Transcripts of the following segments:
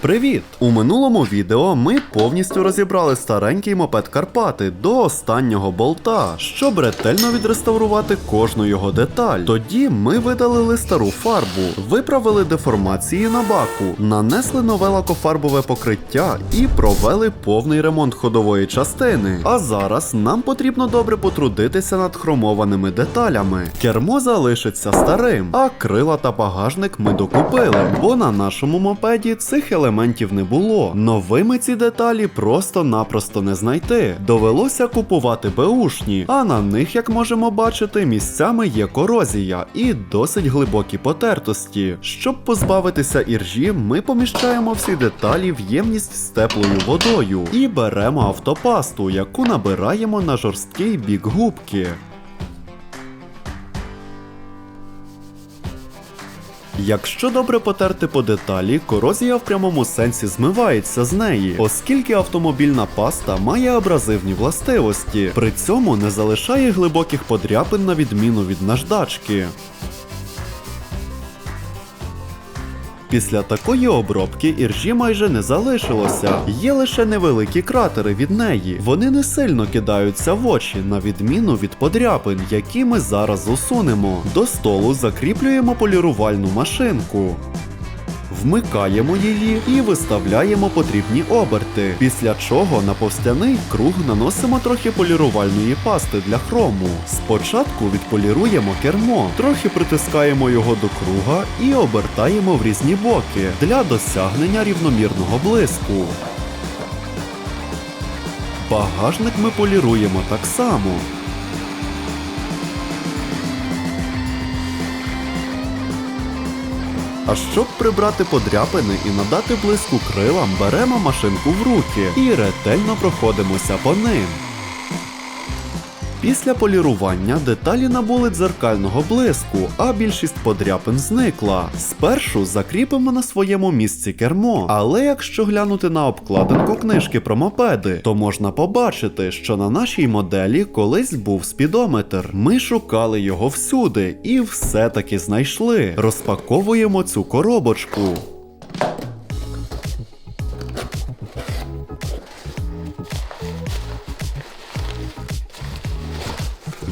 Привіт! У минулому відео ми повністю розібрали старенький мопед Карпати до останнього болта, щоб ретельно відреставрувати кожну його деталь. Тоді ми видалили стару фарбу, виправили деформації на баку, нанесли нове лакофарбове покриття і провели повний ремонт ходової частини. А зараз нам потрібно добре потрудитися над хромованими деталями. Кермо залишиться старим, а крила та багажник ми докупили, бо на нашому мопеді цих елементів не було. Новими ці деталі просто-напросто не знайти. Довелося купувати беушні, а на них, як можемо бачити, місцями є корозія і досить глибокі потертості. Щоб позбавитися іржі, ми поміщаємо всі деталі в ємність з теплою водою і беремо автопасту, яку набираємо на жорсткий бік губки. Якщо добре потерти по деталі, корозія в прямому сенсі змивається з неї, оскільки автомобільна паста має абразивні властивості, при цьому не залишає глибоких подряпин на відміну від наждачки. Після такої обробки іржі майже не залишилося, є лише невеликі кратери від неї. Вони не сильно кидаються в очі, на відміну від подряпин, які ми зараз усунемо. До столу закріплюємо полірувальну машинку. Вмикаємо її і виставляємо потрібні оберти, після чого на повстяний круг наносимо трохи полірувальної пасти для хрому. Спочатку відполіруємо кермо, трохи притискаємо його до круга і обертаємо в різні боки для досягнення рівномірного блиску. Багажник ми поліруємо так само. А щоб прибрати подряпини і надати блиску крилам, беремо машинку в руки і ретельно проходимося по ним. Після полірування деталі набули дзеркального блиску, а більшість подряпин зникла. Спершу закріпимо на своєму місці кермо, але якщо глянути на обкладинку книжки про мопеди, то можна побачити, що на нашій моделі колись був спідометр. Ми шукали його всюди і все-таки знайшли. Розпаковуємо цю коробочку.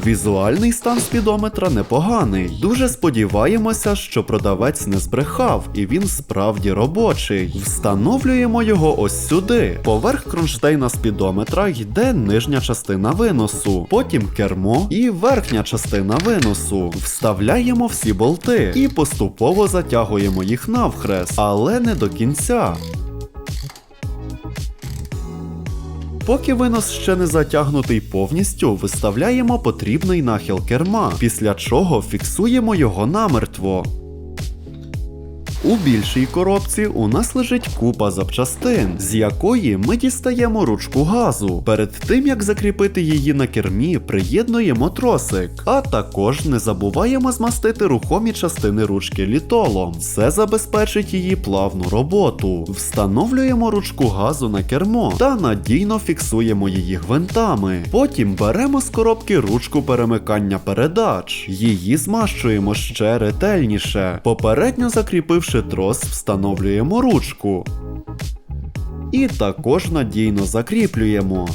Візуальний стан спідометра непоганий. Дуже сподіваємося, що продавець не збрехав, і він справді робочий. Встановлюємо його ось сюди. Поверх кронштейна спідометра йде нижня частина виносу, потім кермо і верхня частина виносу. Вставляємо всі болти і поступово затягуємо їх навхрест, але не до кінця. Поки винос ще не затягнутий повністю, виставляємо потрібний нахил керма, після чого фіксуємо його намертво. У більшій коробці у нас лежить купа запчастин, з якої ми дістаємо ручку газу. Перед тим як закріпити її на кермі, приєднуємо тросик, а також не забуваємо змастити рухомі частини ручки літолом. Це забезпечить її плавну роботу. Встановлюємо ручку газу на кермо та надійно фіксуємо її гвинтами. Потім беремо з коробки ручку перемикання передач. Її змащуємо ще ретельніше, попередньо закріпивши трос, встановлюємо ручку. І також надійно закріплюємо.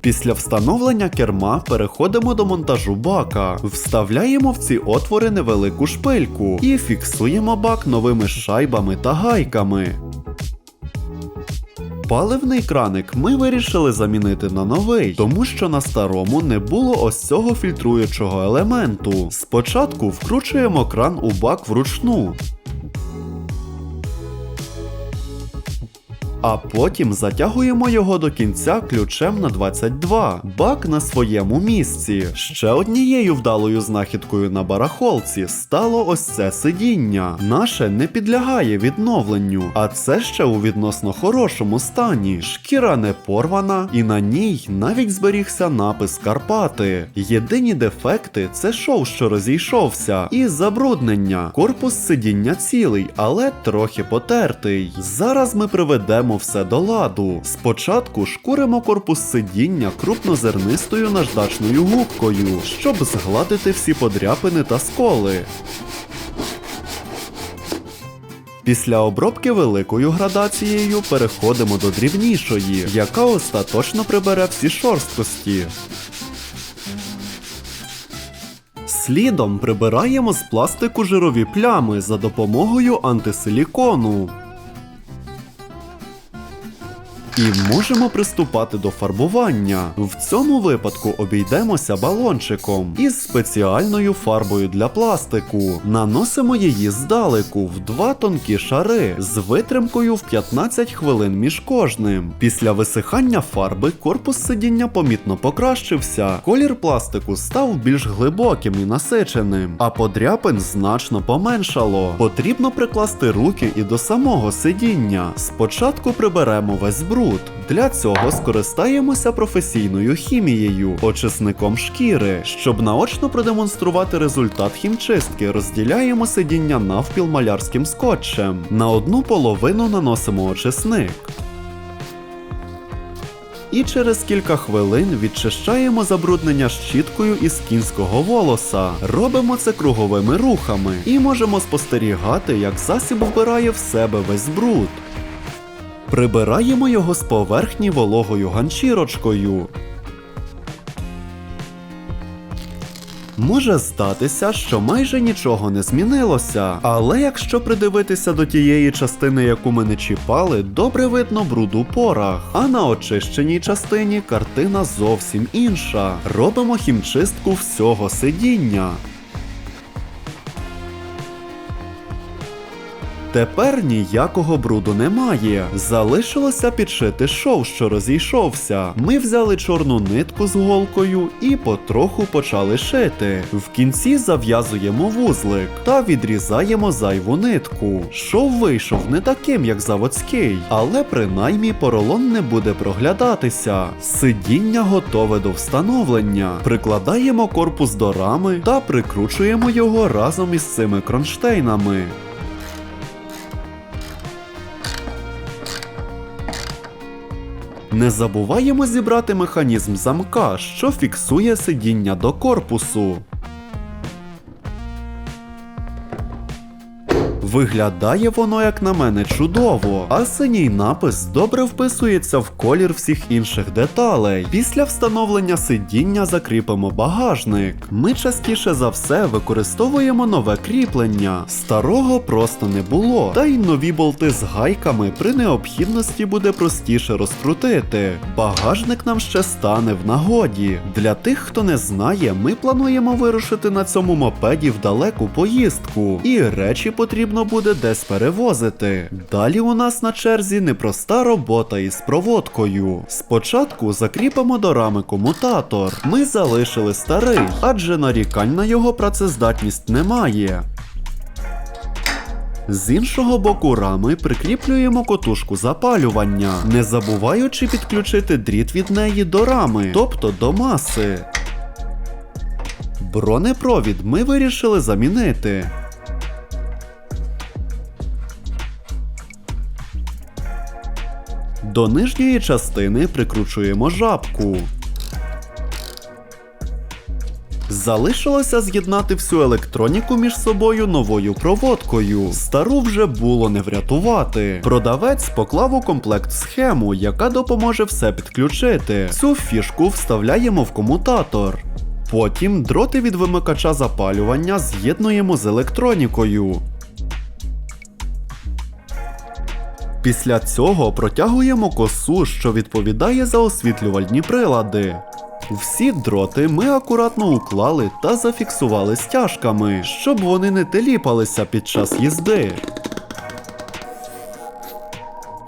Після встановлення керма переходимо до монтажу бака, вставляємо в ці отвори невелику шпильку і фіксуємо бак новими шайбами та гайками. Паливний краник ми вирішили замінити на новий, тому що на старому не було ось цього фільтруючого елементу. Спочатку вкручуємо кран у бак вручну. А потім затягуємо його до кінця ключем на 22. Бак на своєму місці. Ще однією вдалою знахідкою на барахолці стало ось це сидіння. Наше не підлягає відновленню, а це ще у відносно хорошому стані. Шкіра не порвана, і на ній навіть зберігся напис Карпати. Єдині дефекти це шов, що розійшовся, і забруднення. Корпус сидіння цілий, але трохи потертий. Зараз ми приведемо все до ладу. Спочатку шкуримо корпус сидіння крупнозернистою наждачною губкою, щоб згладити всі подряпини та сколи. Після обробки великою градацією переходимо до дрібнішої, яка остаточно прибере всі шорсткості. Слідом прибираємо з пластику жирові плями за допомогою антисилікону. І можемо приступати до фарбування. В цьому випадку обійдемося балончиком із спеціальною фарбою для пластику. Наносимо її здалеку в два тонкі шари з витримкою в 15 хвилин між кожним. Після висихання фарби корпус сидіння помітно покращився. Колір пластику став більш глибоким і насиченим, а подряпин значно поменшало. Потрібно прикласти руки і до самого сидіння. Спочатку приберемо весь бруд. Для цього скористаємося професійною хімією, очисником шкіри. Щоб наочно продемонструвати результат хімчистки, розділяємо сидіння навпіл малярським скотчем. На одну половину наносимо очисник. І через кілька хвилин відчищаємо забруднення щіткою із кінського волоса. Робимо це круговими рухами і можемо спостерігати, як засіб вбирає в себе весь бруд. Прибираємо його з поверхні вологою ганчірочкою. Може здатися, що майже нічого не змінилося, але якщо придивитися до тієї частини, яку ми не чіпали, добре видно бруд у порах. А на очищеній частині картина зовсім інша. Робимо хімчистку всього сидіння. Тепер ніякого бруду немає. Залишилося підшити шов, що розійшовся. Ми взяли чорну нитку з голкою і потроху почали шити. В кінці зав'язуємо вузлик та відрізаємо зайву нитку. Шов вийшов не таким, як заводський, але принаймні поролон не буде проглядатися. Сидіння готове до встановлення. Прикладаємо корпус до рами та прикручуємо його разом із цими кронштейнами. Не забуваємо зібрати механізм замка, що фіксує сидіння до корпусу. Виглядає воно, як на мене, чудово, а синій напис добре вписується в колір всіх інших деталей. Після встановлення сидіння закріпимо багажник. Ми частіше за все використовуємо нове кріплення. Старого просто не було, та й нові болти з гайками при необхідності буде простіше розкрутити. Багажник нам ще стане в нагоді. Для тих, хто не знає, ми плануємо вирушити на цьому мопеді в далеку поїздку, і речі потрібно буде десь перевозити. Далі у нас на черзі непроста робота із проводкою. Спочатку закріпимо до рами комутатор. Ми залишили старий, адже нарікань на його працездатність немає. З іншого боку рами прикріплюємо котушку запалювання, не забуваючи підключити дріт від неї до рами, тобто до маси. Бронепровід ми вирішили замінити. До нижньої частини прикручуємо жабку. Залишилося з'єднати всю електроніку між собою новою проводкою. Стару вже було не врятувати. Продавець поклав у комплект схему, яка допоможе все підключити. Цю фішку вставляємо в комутатор. Потім дроти від вимикача запалювання з'єднуємо з електронікою. Після цього протягуємо косу, що відповідає за освітлювальні прилади. Всі дроти ми акуратно уклали та зафіксували стяжками, щоб вони не теліпалися під час їзди.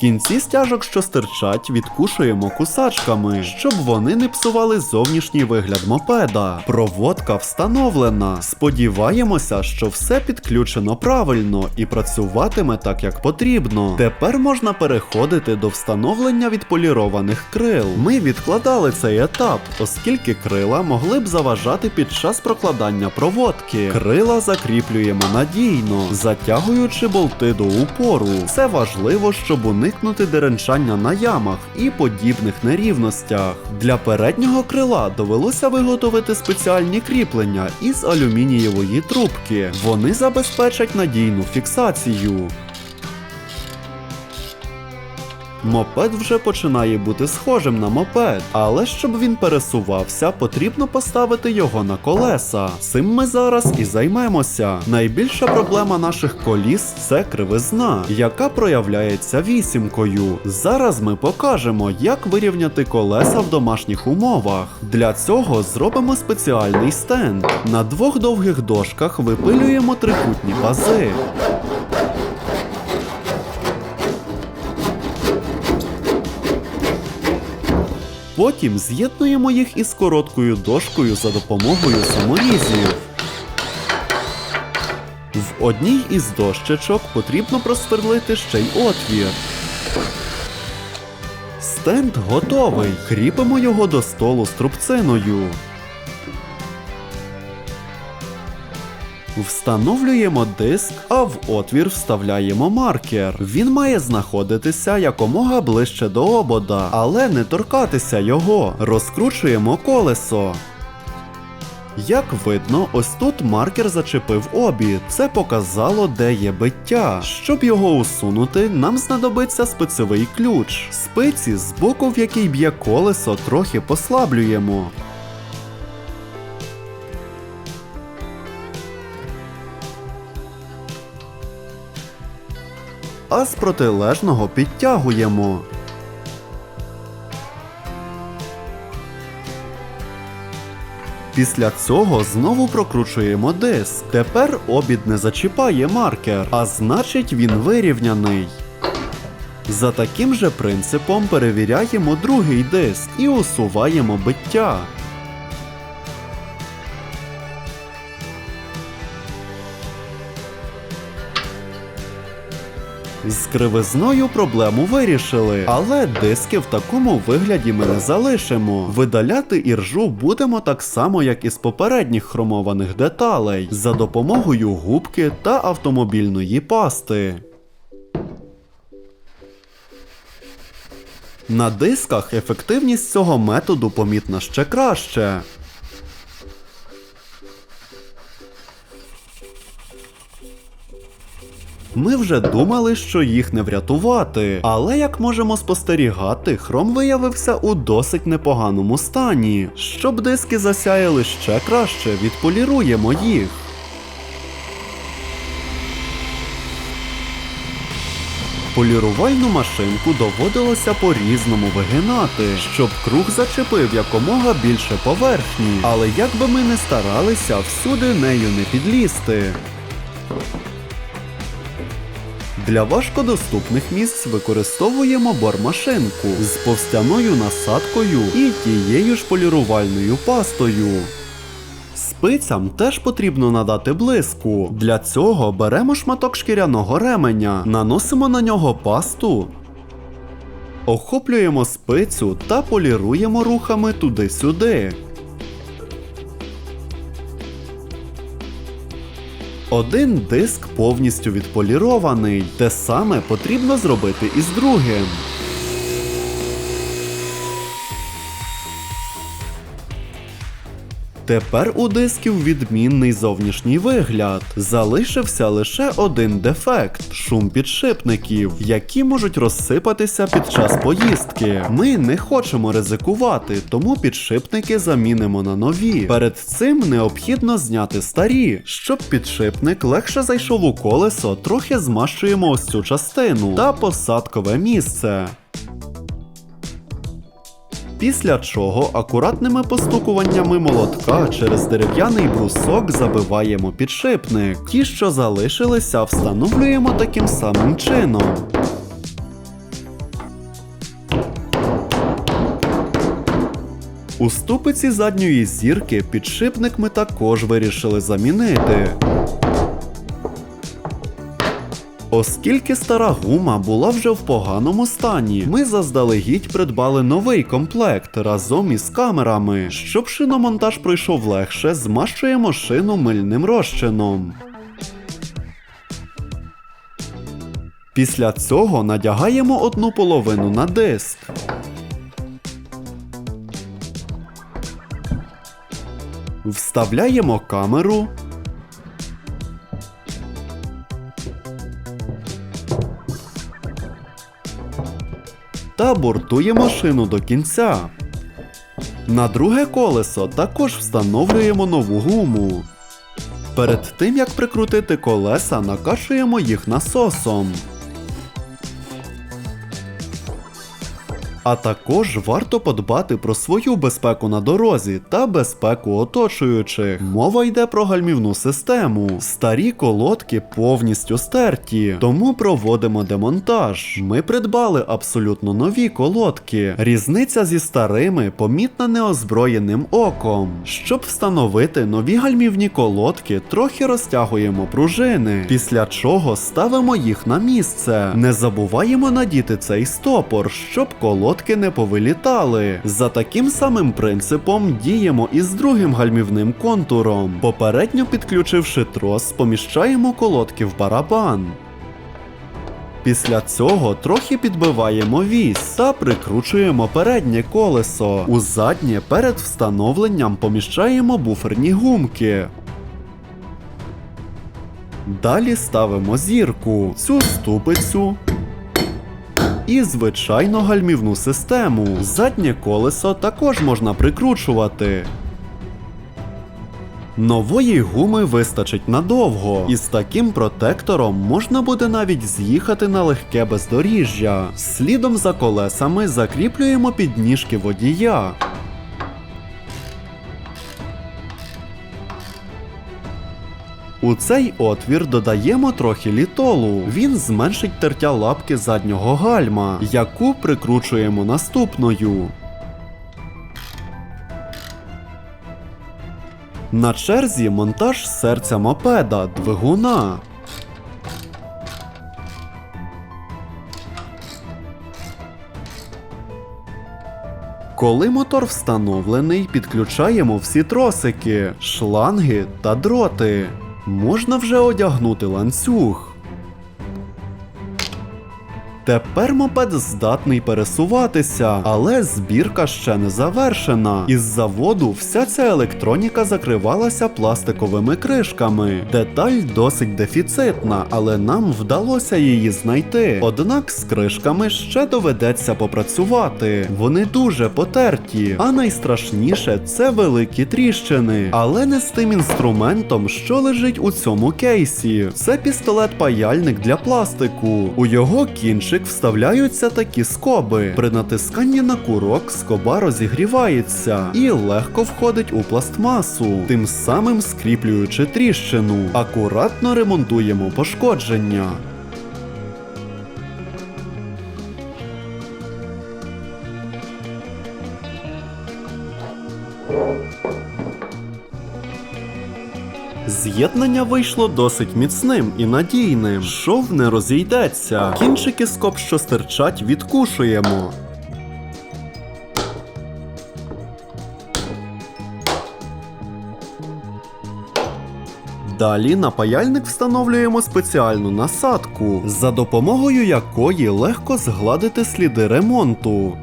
Кінці стяжок, що стирчать, відкушуємо кусачками, щоб вони не псували зовнішній вигляд мопеда. Проводка встановлена. Сподіваємося, що все підключено правильно і працюватиме так, як потрібно. Тепер можна переходити до встановлення відполірованих крил. Ми відкладали цей етап, оскільки крила могли б заважати під час прокладання проводки. Крила закріплюємо надійно, затягуючи болти до упору. Це важливо, щоб уникнути деренчання на ямах і подібних нерівностях. Для переднього крила довелося виготовити спеціальні кріплення із алюмінієвої трубки. Вони забезпечать надійну фіксацію. Мопед вже починає бути схожим на мопед, але щоб він пересувався, потрібно поставити його на колеса. Цим ми зараз і займемося. Найбільша проблема наших коліс це кривизна, яка проявляється вісімкою. Зараз ми покажемо, як вирівняти колеса в домашніх умовах. Для цього зробимо спеціальний стенд. На двох довгих дошках випилюємо трикутні пази. Потім з'єднуємо їх із короткою дошкою за допомогою саморізів. В одній із дощечок потрібно просверлити ще й отвір. Стенд готовий. Кріпимо його до столу з трубциною. Встановлюємо диск, а в отвір вставляємо маркер. Він має знаходитися якомога ближче до обода, але не торкатися його. Розкручуємо колесо. Як видно, ось тут маркер зачепив обід. Це показало, де є биття. Щоб його усунути, нам знадобиться спецевий ключ. Спиці з боку, в який б'є колесо, трохи послаблюємо. А з протилежного підтягуємо. Після цього знову прокручуємо диск. Тепер обід не зачіпає маркер, а значить він вирівняний. За таким же принципом перевіряємо другий диск і усуваємо биття. З кривизною проблему вирішили, але диски в такому вигляді ми не залишимо. Видаляти іржу будемо так само, як і з попередніх хромованих деталей, за допомогою губки та автомобільної пасти. На дисках ефективність цього методу помітна ще краще. Ми вже думали, що їх не врятувати, але як можемо спостерігати, хром виявився у досить непоганому стані. Щоб диски засяяли ще краще, відполіруємо їх. Полірувальну машинку доводилося по-різному вигинати, щоб круг зачепив якомога більше поверхні. Але як би ми не старалися, всюди нею не підлізти. Для важкодоступних місць використовуємо бормашинку з повстяною насадкою і тією ж полірувальною пастою. Спицям теж потрібно надати блиску. Для цього беремо шматок шкіряного ременя, наносимо на нього пасту, охоплюємо спицю та поліруємо рухами туди-сюди. Один диск повністю відполірований. Те саме потрібно зробити і з другим. Тепер у дисків відмінний зовнішній вигляд. Залишився лише один дефект шум підшипників, які можуть розсипатися під час поїздки. Ми не хочемо ризикувати, тому підшипники замінимо на нові. Перед цим необхідно зняти старі. Щоб підшипник легше зайшов у колесо, трохи змащуємо ось цю частину та посадкове місце. Після чого акуратними постукуваннями молотка через дерев'яний брусок забиваємо підшипник. Ті, що залишилися, встановлюємо таким самим чином. У ступиці задньої зірки підшипник ми також вирішили замінити. Оскільки стара гума була вже в поганому стані, ми заздалегідь придбали новий комплект разом із камерами. Щоб шиномонтаж пройшов легше, змащуємо шину мильним розчином. Після цього надягаємо одну половину на диск. Вставляємо камеру. Та бортуємо шину до кінця. На друге колесо також встановлюємо нову гуму. Перед тим як прикрутити колеса, накашуємо їх насосом. А також варто подбати про свою безпеку на дорозі та безпеку оточуючих. Мова йде про гальмівну систему. Старі колодки повністю стерті, тому проводимо демонтаж. Ми придбали абсолютно нові колодки. Різниця зі старими помітна неозброєним оком. Щоб встановити нові гальмівні колодки, трохи розтягуємо пружини, після чого ставимо їх на місце. Не забуваємо надіти цей стопор, щоб колодки не повилітали. За таким самим принципом діємо і з другим гальмівним контуром. Попередньо підключивши трос, поміщаємо колодки в барабан. Після цього трохи підбиваємо вісь та прикручуємо переднє колесо. У заднє перед встановленням поміщаємо буферні гумки. Далі ставимо зірку, цю ступицю і звичайно гальмівну систему. Заднє колесо також можна прикручувати. Нової гуми вистачить надовго, і з таким протектором можна буде навіть з'їхати на легке бездоріжжя. Слідом за колесами закріплюємо підніжки водія. У цей отвір додаємо трохи літолу. Він зменшить тертя лапки заднього гальма, яку прикручуємо наступною. На черзі монтаж серця мопеда двигуна. Коли мотор встановлений, підключаємо всі тросики, шланги та дроти. Можна вже одягнути ланцюг. Тепер мопед здатний пересуватися, але збірка ще не завершена. Із заводу вся ця електроніка закривалася пластиковими кришками. Деталь досить дефіцитна, але нам вдалося її знайти. Однак з кришками ще доведеться попрацювати. Вони дуже потерті, а найстрашніше це великі тріщини. Але не з тим інструментом, що лежить у цьому кейсі. Це пістолет-паяльник для пластику. У його кінчик вставляються такі скоби. При натисканні на курок скоба розігрівається і легко входить у пластмасу, тим самим скріплюючи тріщину. Акуратно ремонтуємо пошкодження. З'єднання вийшло досить міцним і надійним. Шов не розійдеться. Кінчики скоб, що стирчать, відкушуємо. Далі на паяльник встановлюємо спеціальну насадку, за допомогою якої легко згладити сліди ремонту.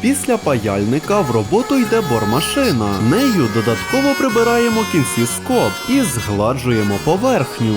Після паяльника в роботу йде бормашина. Нею додатково прибираємо кінці скоб і згладжуємо поверхню.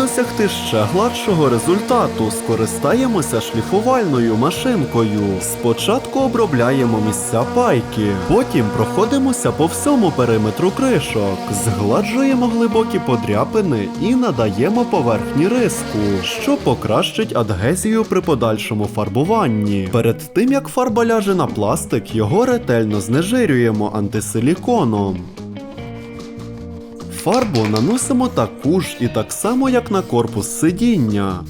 Досягти ще гладшого результату, скористаємося шліфувальною машинкою. Спочатку обробляємо місця пайки, потім проходимося по всьому периметру кришок, згладжуємо глибокі подряпини і надаємо поверхні риску, що покращить адгезію при подальшому фарбуванні. Перед тим як фарба ляже на пластик, його ретельно знежирюємо антисиліконом. Фарбу наносимо таку ж і так само, як на корпус сидіння.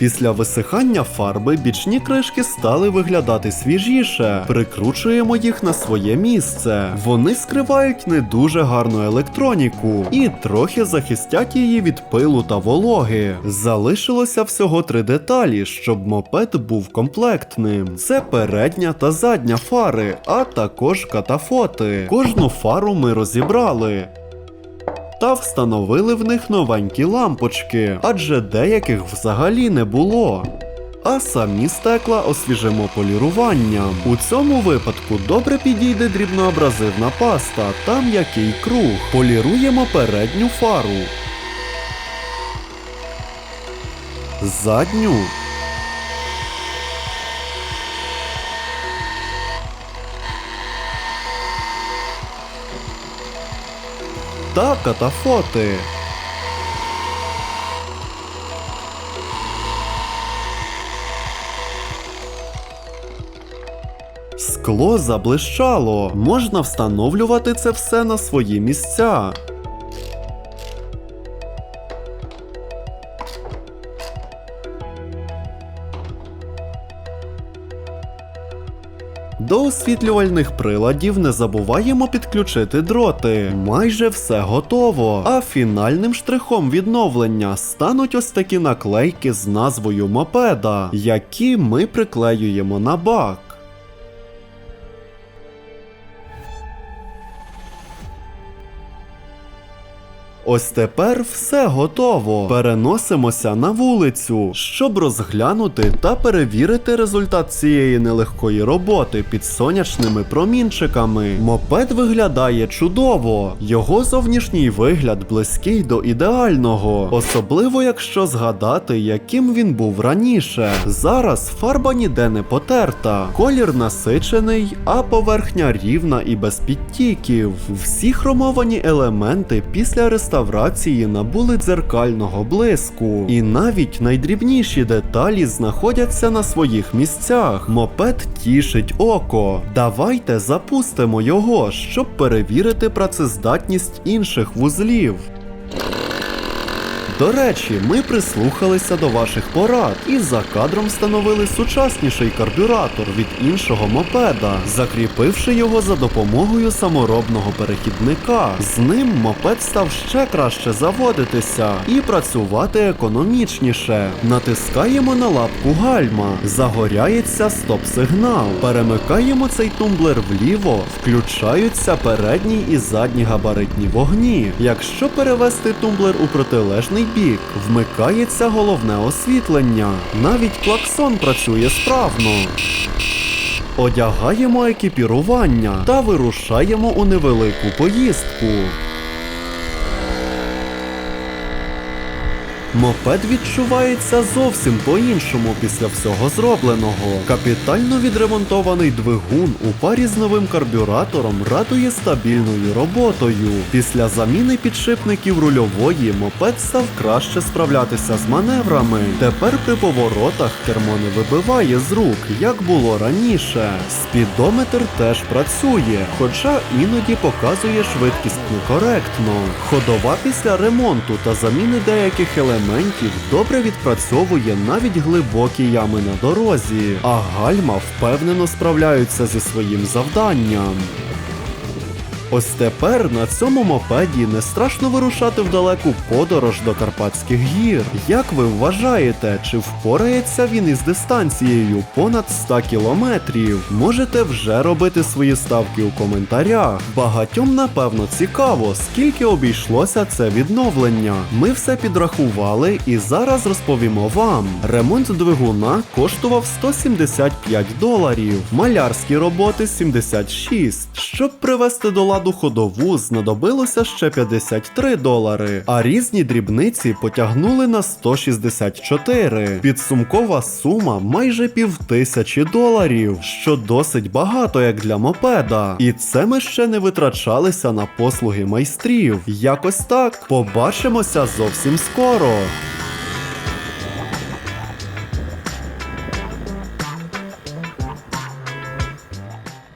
Після висихання фарби бічні кришки стали виглядати свіжіше. Прикручуємо їх на своє місце. Вони скривають не дуже гарну електроніку і трохи захистять її від пилу та вологи. Залишилося всього три деталі, щоб мопед був комплектним. Це передня та задня фари, а також катафоти. Кожну фару ми розібрали. Та встановили в них новенькі лампочки, адже деяких взагалі не було. А самі стекла освіжимо поліруванням. У цьому випадку добре підійде дрібноабразивна паста та м'який круг. Поліруємо передню фару. Задню. Та катафоти. Скло заблищало. Можна встановлювати це все на свої місця. До освітлювальних приладів не забуваємо підключити дроти. Майже все готово. А фінальним штрихом відновлення стануть ось такі наклейки з назвою мопеда, які ми приклеюємо на бак. Ось тепер все готово. Переносимося на вулицю, щоб розглянути та перевірити результат цієї нелегкої роботи під сонячними промінчиками. Мопед виглядає чудово. Його зовнішній вигляд близький до ідеального, особливо якщо згадати, яким він був раніше. Зараз фарба ніде не потерта, колір насичений, а поверхня рівна і без підтіків. Всі хромовані елементи після реставрації набули дзеркального блиску, і навіть найдрібніші деталі знаходяться на своїх місцях. Мопед тішить око. Давайте запустимо його, щоб перевірити працездатність інших вузлів. До речі, ми прислухалися до ваших порад і за кадром встановили сучасніший карбюратор від іншого мопеда, закріпивши його за допомогою саморобного перехідника. З ним мопед став ще краще заводитися і працювати економічніше. Натискаємо на лапку гальма, загоряється стоп-сигнал. Перемикаємо цей тумблер вліво, включаються передні і задні габаритні вогні. Якщо перевести тумблер у протилежний бік, вмикається головне освітлення. Навіть клаксон працює справно. Одягаємо екіпірування та вирушаємо у невелику поїздку. Мопед відчувається зовсім по-іншому після всього зробленого. Капітально відремонтований двигун у парі з новим карбюратором радує стабільною роботою. Після заміни підшипників рульової мопед став краще справлятися з маневрами. Тепер при поворотах кермо не вибиває з рук, як було раніше. Спідометр теж працює, хоча іноді показує швидкість некоректно. Ходова після ремонту та заміни деяких елементів добре відпрацьовує навіть глибокі ями на дорозі, а гальма впевнено справляються зі своїм завданням. Ось тепер на цьому мопеді не страшно вирушати в далеку подорож до Карпатських гір. Як ви вважаєте, чи впорається він із дистанцією понад 100 кілометрів? Можете вже робити свої ставки у коментарях. Багатьом напевно цікаво, скільки обійшлося це відновлення. Ми все підрахували і зараз розповімо вам. Ремонт двигуна коштував 175 доларів, малярські роботи 76. Щоб привести до ладу ходову, знадобилося ще 53 долари, а різні дрібниці потягнули на 164. Підсумкова сума майже півтисячі доларів, що досить багато як для мопеда. І це ми ще не витрачалися на послуги майстрів. Якось так. Побачимося зовсім скоро.